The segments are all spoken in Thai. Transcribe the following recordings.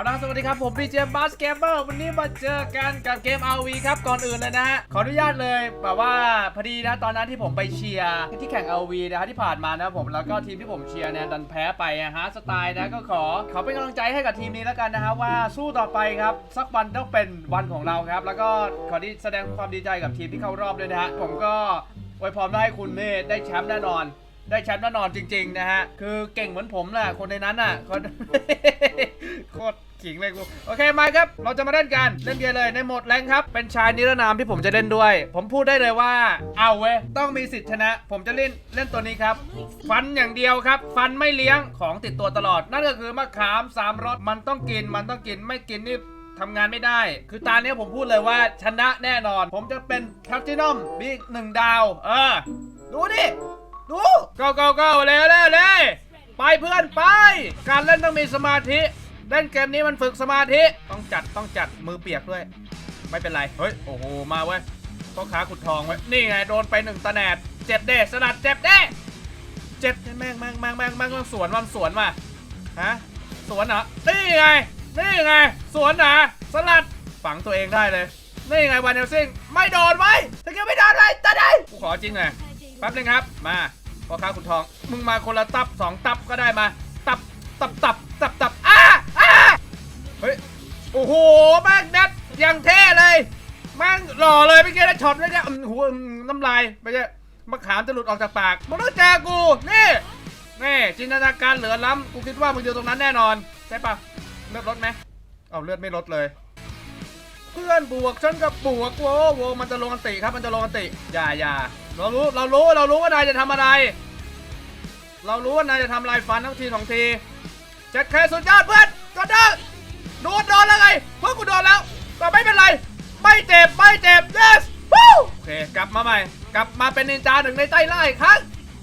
เอาละสวัสดีครับ ผมพีเจมบัสเกมเมอร์วันนี้มาเจอกันกับเกม RV ครับ ก่อนอื่นเลยนะฮะ ขออนุญาตเลยแบบว่าพอดีนะ ตอนนั้นที่ผมไปเชียร์ที่แข่ง RV นะฮะที่ผ่านมานะผมแล้วก็ทีมที่ผมเชียร์เนี่ยดันแพ้ไปนะฮะสไตล์นะก็ขอขอเป็นกำลังใจให้กับทีมนี้แล้วกันนะฮะว่าสู้ต่อไปครับ สักวันต้องเป็นวันของเราครับ แล้วก็ขอที่แสดงความดีใจกับทีมที่เข้ารอบด้วยนะฮะผมก็อวยพรได้ให้คุณนี่ได้แชมป์แน่นอนได้แชมป์แน่นอนจริง ๆ นะฮะ คือเก่งเหมือนผมแหละคนในนั้นน่ะคนโคตร ขิงเลยกูโอเคมาครับ เราจะมาเล่นกันเล่นเกมเลยในโหมดแรงครับ เป็นชายนิรนามที่ผมจะเล่นด้วย ผมพูดได้เลยว่าเอาเว้ยต้องมีสิทธิ์ชนะ ผมจะเล่นเล่นตัวนี้ครับ ฟันอย่างเดียวครับ ฟันไม่เลี้ยงของติดตัวตลอด นั่นก็คือมะขามสามรสมันต้องกินมันต้องกินไม่กินนี่ทำงานไม่ได้ คือตาเนี้ยผมพูดเลยว่าชนะแน่นอน ผมจะเป็นแพลตินัมบีหนึ่งดาว เออ ดูดิ ดู go go go เลยเลยเลยไปเพื่อนไป การเล่นต้องมีสมาธิ เล่นเกมนี้มันฝึกสมาธิ ต้องจัดต้องจัดมือเปียกด้วย ไม่เป็นไร เฮ้ย โอ้โห มาเว้ยพ่อค้าขุดทองเว้ยนี่ไงโดนไปหนึ่งตะแหนดเจ็บเด้สลัดเจ็บเด้เจ็บแม่งแม่งแม่งแม่งแม่งสวนมันสวนมา ฮะ สวนเหรอ นี่ไง นี่ไง สวนนะสลัด ฝังตัวเองได้เลย นี่ไงวันเดลซิง ไม่โดนไว้ถ้าเกิดไม่โดนไว้ตาได้กูขอจริงไงแป๊บนึงครับ มาพ่อค้าขุนทอง มึงมาคนละตับสองตับก็ได้มา ตับ ตับตับตับตับ อ้โหแม่งนัดยังเท่เลยแม่งหล่อเลยไม่เกี่นะช็อตเลยเนี่ยอืมหัวอืมน้ำลายไปเยอะมะขามจะหลุดออกจากปากมึงต้องเจอกูนี่นี่จินตนาการเหลือล้ำกูคิดว่ามึงอยู่ตรงนั้นแน่นอนใช่ปะเลือดลดไหมเอาเลือดไม่ลดเลย เพื่อนบวกฉันกับบวกโว้โวมันจะลงอันติครับมันจะลงอันติอย่าอย่าเรารู้เรารู้เรารู้ว่านายจะทำอะไร เรารู้ว่านายจะทำลายฟันทั้งทีสองทีเจ็ดแค่สุดยอดเพื่อนก็ได้ โดนโดนแล้วไงเพื่อนกูโดนแล้วแต่ไม่เป็นไร ไม่เจ็บไม่เจ็บ yes โอเคกลับมาใหม่ กลับมาเป็นนินจาหนึ่งในใต้ไล่ครั้ง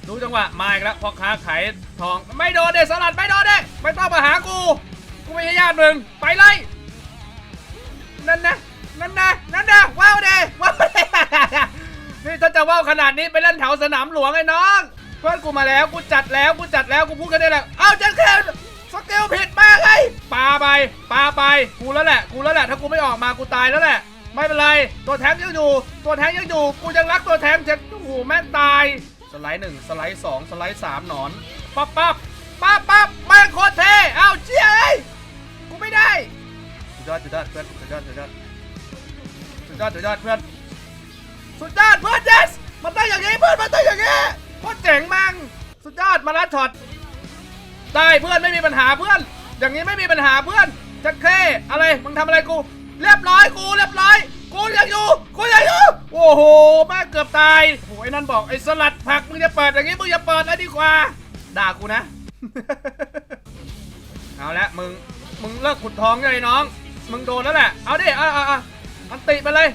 ดูจังหวะมาอีกแล้วพ่อค้าขายทองไม่โดนเดสลัดไม่โดนเด้ไม่ต้องมาหากูกูไม่ใช่ญาติมึงไปเลยนั่นนะนั่นนะนั่นนะว้าวเดว้าวเดนี่ถ้าจะว้าวขนาดนี้ไปเล่นแถวสนามหลวงไอ้น้องเพื่อนกูมาแล้วกูจัดแล้วกูจัดแล้วกูพูดกันได้แล้ว เอาจังแค่ ปาไปปาไปกูแล้วแหละกูแล้วแหละถ้ากูไม่ออกมากูตายแล้วแหละ ไม่เป็นไรตัวแทงยังอยู่ ตัวแทงยังอยู่กูยังรักตัวแทงเจ็บโอ้โหแม่งตายสไลด์หนึ่งสไลด์สองสไลด์สามหนอนปั๊บปั๊บปั๊บปั๊บแม่งโคตรเท่เอ้าเชี่ยเอ้ยกูไม่ได้สุดยอดสุดยอดเพื่อนสุดยอดสุดยอดสุดยอดสุดยอดเพื่อนสุดยอดเพื่อนเจสมันต้องอย่างนี้เพื่อนมันต้องอย่างนี้โคตรเจ๋งมังสุดยอดมาลัดช็อตได้เพื่อนไม่มีปัญหาเพื่อน อย่างนี้ไม่มีปัญหาเพื่อนจะเคอะไรมึงทำอะไรกู เรียบร้อยกูเรียบร้อย กูยังอยู่กูยังอยู่โอ้โหแม่เกือบตายโอ้โหไอ้นั่นบอกไอ้สลัดผักมึงจะเปิดอย่างนี้มึงอย่าเปิดเลยดีกว่า ด่ากูนะ เอาละมึงมึงเลิกขุดทองเลยน้อง มึงโดนแล้วแหละเอาดิเอาเอาเอามันติไปเลย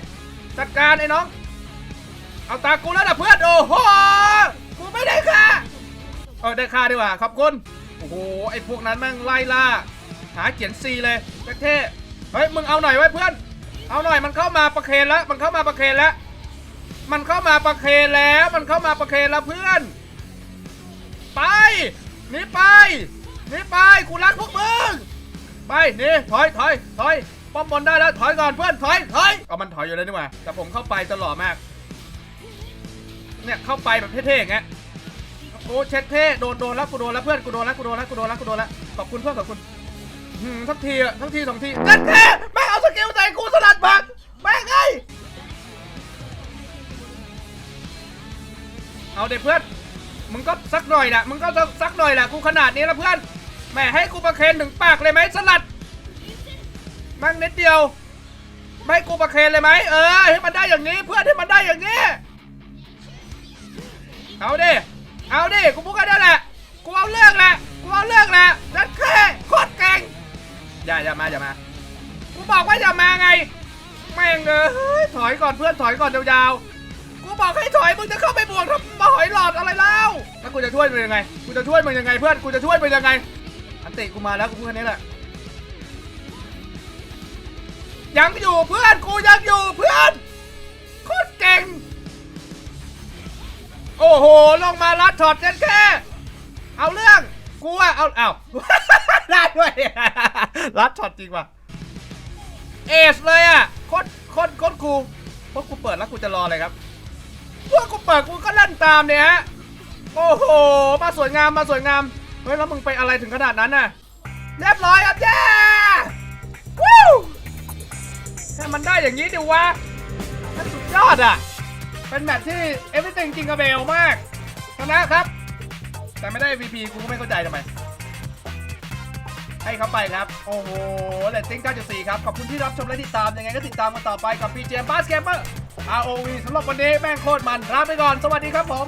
จัดการไอ้น้อง เอาตากูแล้วนะเพื่อนโอ้โหกูไม่ได้ค่าเออได้ค่าดีกว่าขอบคุณ อ้โหไอ้พวกนั้นแม่งไล่ล่า หาเขียนซีเลยเท่เฮ้ยมึงเอาหน่อยไว้เพื่อน เอาหน่อยมันเข้ามาประเคนแล้วมันเข้ามาประเคนแล้ว มันเข้ามาประเคนแล้วมันเข้ามาประเคนแล้วเพื่อน ไปหนี่ไปหนี่ไปกูรักพวกมึงไปนี่ถอยถอยถอยป้อมบนได้แล้วถอยก่อนเพื่อนถอยถอยเอามันถอยอยู่เลยนี่หว่าแต่ผมเข้าไปตลอดมากเนี่ยเข้าไปแบบเท่ๆอย่างเงี้ย โอ้เช็ดเท่โดนโดนแล้วกูโดนแล้วเพื่อนกูโดนแล้วกูโดนแล้วกูโดนแล้วกูโดนแล้วขอบคุณเพื่อนขอบคุณหืมทักทีอะทักทีสองทีเช็ดเท่แม่งเอาสกิลใส่กูสลัดบักแม่งไงเอาเด็กเพื่อนมึงก็สักหน่อยแหละมึงก็สักหน่อยแหละกูขนาดนี้แล้วเพื่อนแหมให้กูประเคนถึงปากเลยไหมสลัดมั่งนิดเดียว ไม่กูประเคนเลยไหมเออให้มันได้อย่างนี้เพื่อนให้มันได้อย่างนี้เอาดิ เอาดิกูพูดกันได้แหละกูเอาเรื่องแหละกูเอาเรื่องแหละนั่นแค่โคตรเก่งอย่าอย่ามาอย่ามากูบอกว่าอย่ามาไงแม่งเอ้ยถอยก่อนเพื่อนถอยก่อนยาวๆกูบอกให้ถอยมึงจะเข้าไปบวกทำมาหอยหลอดอะไรแล้วแล้วกูจะช่วยมึงยังไงกูจะช่วยมึงยังไงเพื่อนกูจะช่วยมึงยังไงอันติกูมาแล้วกูพูดแค่นี้แหละยังอยู่เพื่อนกูยังอยู่เพื่อนโคตรเก่ง โอ้โห ลงมาลัดช็อตกันแค่ เอาเรื่อง กูว่าเอาเอาได้ด้วยรัดช็อตจริงว่ะ เอสเลยอะโคตรโคตรโคตรคูเพราะกูเปิดแล้วกูจะรอเลยครับพวกกูเปิดกูก็เล่นตามเนี่ยฮะ โอ้โห มาสวยงามมาสวยงาม เฮ้ยแล้วมึงไปอะไรถึงขนาดนั้นน่ะ เรียบร้อยครับเย้วู้ถ้มันได้อย่างนี้ดิวะนั่นสุดยอดอะ เป็นแมตช์ที่ everything จริงกับเบลมากชนะครับ แต่ไม่ได้ VP กูก็ไม่เข้าใจทำไม ให้เขาไปครับ โอ้โหเลตติ้ง 9.4 ครับ ขอบคุณที่รับชมและติดตาม ยังไงก็ติดตามกันต่อไปกับ PGM Basketball ROV สำหรับวันนี้แม่งโคตรมันลาไปก่อน สวัสดีครับผม